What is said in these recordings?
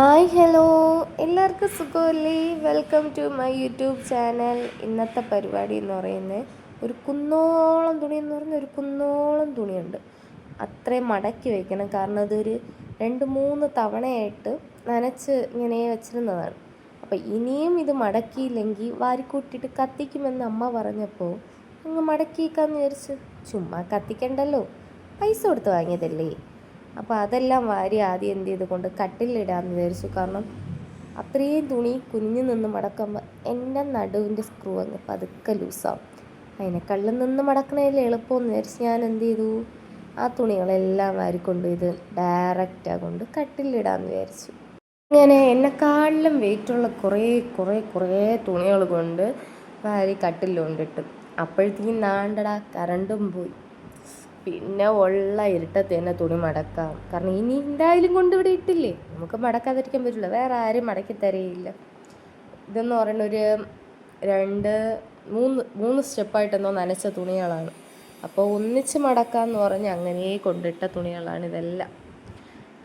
Hi hello. എല്ലാവർക്കും സുഖമല്ലേ? Welcome to my YouTube channel ഇന്നത്തെ പരിപാടി എന്ന് പറയുന്നത് ഒരു കുന്നോളം തുണി എന്ന് പറയുന്ന ഒരു കുന്നോളം തുണിയുണ്ട്. അത്രയും മടക്കി വയ്ക്കണം കാരണം അതൊരു രണ്ട് മൂന്ന് തവണയായിട്ട് നനച്ച് ഇങ്ങനെ വെച്ചിരുന്നതാണ്. അപ്പോൾ ഇനിയും ഇത് മടക്കിയില്ലെങ്കിൽ വാരിക്കൂട്ടിയിട്ട് കത്തിക്കുമെന്ന് അമ്മ പറഞ്ഞപ്പോൾ അങ്ങ് മടക്കിയേക്കാന്ന് വിചാരിച്ച്. ചുമ്മാ കത്തിക്കണ്ടല്ലോ. പൈസ കൊടുത്ത് വാങ്ങിയതല്ലേ? അപ്പോൾ അതെല്ലാം വാരി ആദ്യം എന്ത് ചെയ്ത് കൊണ്ട് കട്ടിലിടാമെന്ന് വിചാരിച്ചു. കാരണം അത്രയും തുണി കുഞ്ഞു നിന്ന് മടക്കുമ്പോൾ എന്റെ നടുവിന്റെ സ്ക്രൂ അങ്ങ് പതുക്കെ ലൂസാവും. അതിനെക്കള്ളിൽ നിന്ന് മടക്കണതിൽ എളുപ്പമെന്ന് വിചാരിച്ച് ഞാൻ എന്ത് ചെയ്തു? ആ തുണികളെല്ലാം വാരിക്കൊണ്ട് ഇത് ഡയറക്റ്റ് കൊണ്ട് കട്ടിലിടാമെന്ന് വിചാരിച്ചു. അങ്ങനെ എന്നെക്കാളിലും വെയിറ്റുള്ള കുറേ കുറേ കുറേ തുണികൾ കൊണ്ട് വാരി കട്ടിലുകൊണ്ടിട്ട് അപ്പോഴത്തേക്കും നാണ്ടടാ കറണ്ടും പോയി. പിന്നെ ഉള്ള ഇരുട്ടത്ത് തന്നെ തുണി മടക്കാം. കാരണം ഇനി എന്തായാലും കൊണ്ടിവിടെ ഇട്ടില്ലേ? നമുക്ക് മടക്കാതിരിക്കാൻ പറ്റില്ല. വേറെ ആരും മടക്കി തരയില്ല. ഇതെന്ന് പറയുന്ന ഒരു രണ്ട് മൂന്ന് മൂന്ന് സ്റ്റെപ്പായിട്ടെന്നോ നനച്ച തുണികളാണ്. അപ്പോൾ ഒന്നിച്ച് മടക്കാമെന്ന് പറഞ്ഞ് അങ്ങനെ കൊണ്ടിട്ട തുണികളാണ് ഇതെല്ലാം.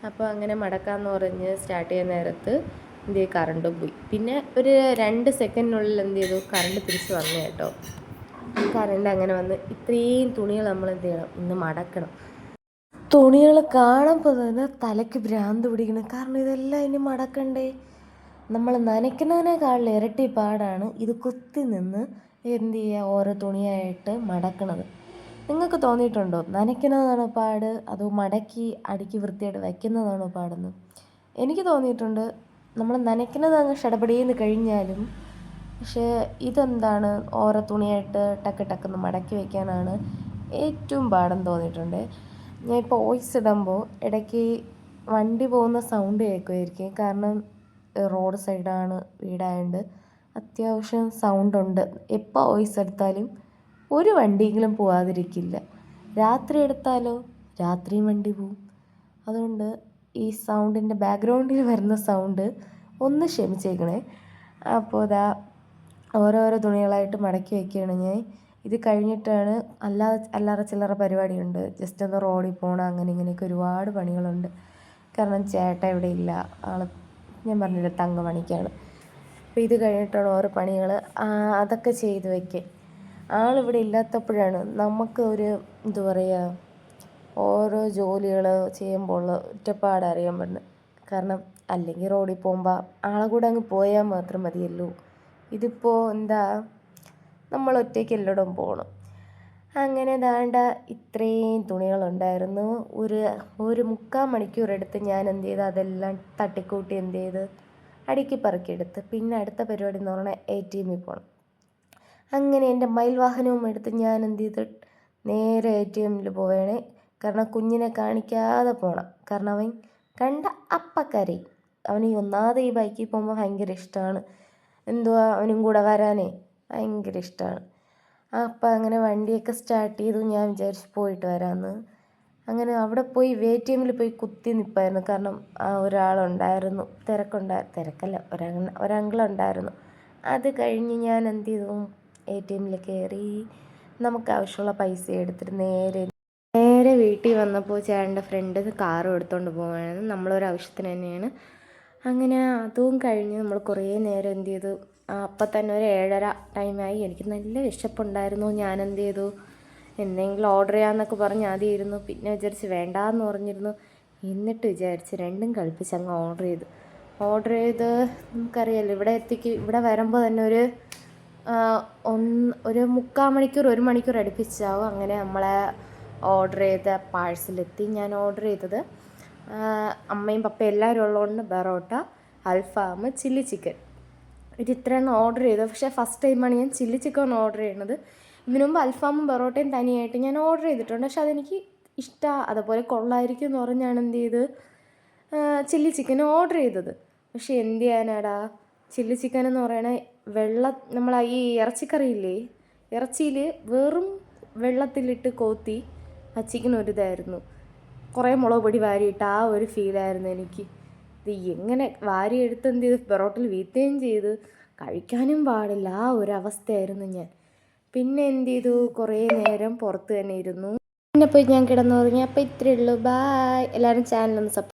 അപ്പോൾ അങ്ങനെ മടക്കാമെന്ന് പറഞ്ഞ് സ്റ്റാർട്ട് ചെയ്യുന്ന നേരത്ത് എന്ത് ചെയ്യും? കറണ്ടും പോയി. പിന്നെ ഒരു രണ്ട് സെക്കൻഡിനുള്ളിൽ എന്ത് ചെയ്തു? കറണ്ട് തിരിച്ച് വന്നു കേട്ടോ. കറണ്ട് അങ്ങനെ വന്ന് ഇത്രയും തുണികൾ നമ്മൾ എന്ത് ചെയ്യണം? ഇന്ന് മടക്കണം. തുണികൾ കാണുമ്പോൾ തന്നെ തലയ്ക്ക് ഭ്രാന്ത് പിടിക്കണം കാരണം ഇതെല്ലാം ഇനി മടക്കണ്ടേ? നമ്മൾ നനയ്ക്കുന്നതിനേക്കാളും ഇരട്ടി പാടാണ്. ഇത് കുത്തി നിന്ന് എന്ത് ചെയ്യുക? ഓരോ തുണിയായിട്ട് മടക്കണത്. നിങ്ങൾക്ക് തോന്നിയിട്ടുണ്ടോ? നനയ്ക്കുന്നതാണോ പാട്? അതോ മടക്കി അടുക്കി വൃത്തിയായിട്ട് വയ്ക്കുന്നതാണോ പാടെന്ന്? എനിക്ക് തോന്നിയിട്ടുണ്ട്. നമ്മൾ നനയ്ക്കുന്നത് അങ്ങ് ഷടപടിയെന്ന് കഴിഞ്ഞാലും പക്ഷേ ഇതെന്താണ് ഓരോ തുണിയായിട്ട് ടക്ക് ടക്കെന്ന് മടക്കി വയ്ക്കാനാണ് ഏറ്റവും പാടം തോന്നിയിട്ടുണ്ട്. ഞാൻ ഇപ്പോൾ വോയിസ് ഇടുമ്പോൾ ഇടയ്ക്ക് വണ്ടി പോകുന്ന സൗണ്ട് കേൾക്കുമായിരിക്കും. കാരണം റോഡ് സൈഡാണ് വീടായതുകൊണ്ട് അത്യാവശ്യം സൗണ്ടുണ്ട്. എപ്പോൾ വോയിസ് എടുത്താലും ഒരു വണ്ടിയെങ്കിലും പോവാതിരിക്കില്ല. രാത്രി എടുത്താലോ? രാത്രിയും വണ്ടി പോവും. അതുകൊണ്ട് ഈ സൗണ്ടിന്റെ ബാക്ക്ഗ്രൗണ്ടിൽ വരുന്ന സൗണ്ട് ഒന്ന് ക്ഷമിച്ചേക്കണേ. അപ്പോൾ ഇതാ ഓരോരോ തുണികളായിട്ട് മടക്കി വയ്ക്കുകയാണ് ഞാൻ. ഇത് കഴിഞ്ഞിട്ടാണ് അല്ലാതെ അല്ലറ ചില്ലറ പരിപാടിയുണ്ട്. ജസ്റ്റ് ഒന്ന് റോഡിൽ പോകണം അങ്ങനെ ഇങ്ങനെയൊക്കെ ഒരുപാട് പണികളുണ്ട്. കാരണം ചേട്ടൻ ഇവിടെ ഇല്ല. ആൾ ഞാൻ പറഞ്ഞില്ല തങ്ക പണിക്കാണ് അപ്പോൾ ഇത് കഴിഞ്ഞിട്ടാണ് ഓരോ പണികൾ അതൊക്കെ ചെയ്ത് വയ്ക്കുക ആളിവിടെ ഇല്ലാത്തപ്പോഴാണ് നമുക്ക് ഒരു എന്താ പറയുക ഓരോ ജോലികൾ ചെയ്യുമ്പോൾ ഉള്ള ഒറ്റപ്പാട് അറിയാൻ പറ്റുന്നത്. കാരണം അല്ലെങ്കിൽ റോഡിൽ പോകുമ്പോൾ ആളെ കൂടെ അങ്ങ് പോയാൽ മാത്രം മതിയല്ലോ. ഇതിപ്പോൾ എന്താ നമ്മൾ ഒറ്റയ്ക്ക് എല്ലായിടും പോകണം അങ്ങനെ ദാണ്ട ഇത്രയും തുണികളുണ്ടായിരുന്നു. ഒരു ഒരു മുക്കാൽ മണിക്കൂർ എടുത്ത് ഞാൻ എന്ത് ചെയ്തു അതെല്ലാം തട്ടിക്കൂട്ടി എന്ത് ചെയ്ത് അടുക്കി പറക്കിയെടുത്ത്. പിന്നെ അടുത്ത പരിപാടി എന്ന് പറഞ്ഞാൽ എ ടി എമ്മിൽ പോകണം അങ്ങനെ എന്റെ മയിൽ വാഹനവും എടുത്ത് ഞാൻ എന്ത് ചെയ്ത് നേരെ എ ടി എമ്മിൽ പോവുകയാണ് കാരണം കുഞ്ഞിനെ കാണിക്കാതെ പോകണം കാരണം അവൻ കണ്ട അപ്പക്കരയും അവന് ഒന്നാമത് ഈ ബൈക്കിൽ പോകുമ്പോൾ ഭയങ്കര ഇഷ്ടമാണ് എന്തുവാ അവനും കൂടെ വരാനേ? ഭയങ്കര ഇഷ്ടമാണ് അപ്പം അങ്ങനെ വണ്ടിയൊക്കെ സ്റ്റാർട്ട് ചെയ്തു. ഞാൻ വിചാരിച്ചു പോയിട്ട് വരാമെന്ന് അങ്ങനെ അവിടെ പോയി വേ ടി എമ്മിൽ പോയി കുത്തി നിൽപ്പായിരുന്നു കാരണം ആ ഒരാളുണ്ടായിരുന്നു. തിരക്കുണ്ടാ തിരക്കല്ല. ഒരങ്ങ ഒരങ്കിളുണ്ടായിരുന്നു. അത് കഴിഞ്ഞ് ഞാൻ എന്ത് ചെയ്തു? എ ടി എമ്മിൽ കയറി നമുക്ക് ആവശ്യമുള്ള പൈസ എടുത്തിട്ട് നേരെ നേരെ വീട്ടിൽ വന്നപ്പോൾ ചേട്ടന്റെ ഫ്രണ്ട് കാറും എടുത്തുകൊണ്ട് പോവുകയാണ് നമ്മളൊരു ആവശ്യത്തിന് തന്നെയാണ്. അങ്ങനെ അതും കഴിഞ്ഞ് നമ്മൾ കുറേ നേരം എന്ത് ചെയ്തു. അപ്പം തന്നെ ഒരു ഏഴര ടൈമായി എനിക്ക് നല്ല വിശപ്പുണ്ടായിരുന്നു. ഞാൻ എന്ത് ചെയ്തു? എന്തെങ്കിലും ഓർഡർ ചെയ്യാമെന്നൊക്കെ പറഞ്ഞ് ആദ്യം ഇരുന്നു. പിന്നെ വിചാരിച്ച് വേണ്ടാന്ന് പറഞ്ഞിരുന്നു. എന്നിട്ട് വിചാരിച്ച് രണ്ടും കളിപ്പിച്ച് അങ്ങ് ഓർഡർ ചെയ്തു. ഓർഡർ ചെയ്ത് നമുക്കറിയാലോ ഇവിടെ എത്തിക്ക് ഇവിടെ വരുമ്പോൾ തന്നെ ഒരു ഒന്ന് ഒരു മുക്കാൽ മണിക്കൂർ ഒരു മണിക്കൂർ അടുപ്പിച്ചാവും അങ്ങനെ നമ്മളെ ഓർഡർ ചെയ്ത പാഴ്സലെത്തി ഞാൻ ഓർഡർ ചെയ്തത് അമ്മയും പപ്പയും എല്ലാവരും ഉള്ളതുകൊണ്ട് ബറോട്ട അൽഫാം ചില്ലി ചിക്കൻ. ഇത് ഇത്രയാണ് ഓർഡർ ചെയ്തത്. പക്ഷേ ഫസ്റ്റ് ടൈമാണ് ഞാൻ ചില്ലി ചിക്കൻ ഓർഡർ ചെയ്യുന്നത്. ഇതിനു മുമ്പ് അൽഫാമും ബറോട്ടയും തനിയായിട്ട് ഞാൻ ഓർഡർ ചെയ്തിട്ടുണ്ട്. പക്ഷെ അതെനിക്ക് ഇഷ്ടമാണ് അതുപോലെ കൊള്ളായിരിക്കും എന്ന് പറഞ്ഞാണ് എന്ത് ചെയ്ത് ചില്ലി ചിക്കൻ ഓർഡർ ചെയ്തത്. പക്ഷേ എന്ത് ചെയ്യാനാടാ? ചില്ലി ചിക്കൻ എന്ന് പറയണ വെള്ള നമ്മൾ ഈ ഇറച്ചിക്കറിയില്ലേ? ഇറച്ചിയിൽ വെറും വെള്ളത്തിലിട്ട് കോത്തി ആ ചിക്കൻ ഒരു ഇതായിരുന്നു. കുറേ മുളക് പൊടി വാരിയിട്ട് ആ ഒരു ഫീലായിരുന്നു എനിക്ക്. ഇത് എങ്ങനെ വാരിയെടുത്ത് എന്ത് ചെയ്ത്? പൊറോട്ടിൽ വീത്തുകയും ചെയ്ത്. കഴിക്കാനും പാടില്ല. ആ ഒരു അവസ്ഥയായിരുന്നു ഞാൻ. പിന്നെ എന്ത് ചെയ്തു? കുറേ നേരം പുറത്ത് തന്നെ ഇരുന്നു. പിന്നെ പോയി ഞാൻ കിടന്നുറങ്ങി. അപ്പോൾ ഇത്രയേ ഉള്ളൂ. ബായ് എല്ലാവരും ചാനലൊന്ന് സപ്പോർട്ട്